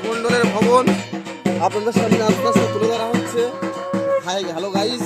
গণেশ ভবন। আপনাদের সামনে আস্তে আস্তে তুলে ধরা হচ্ছে। Hi hello guys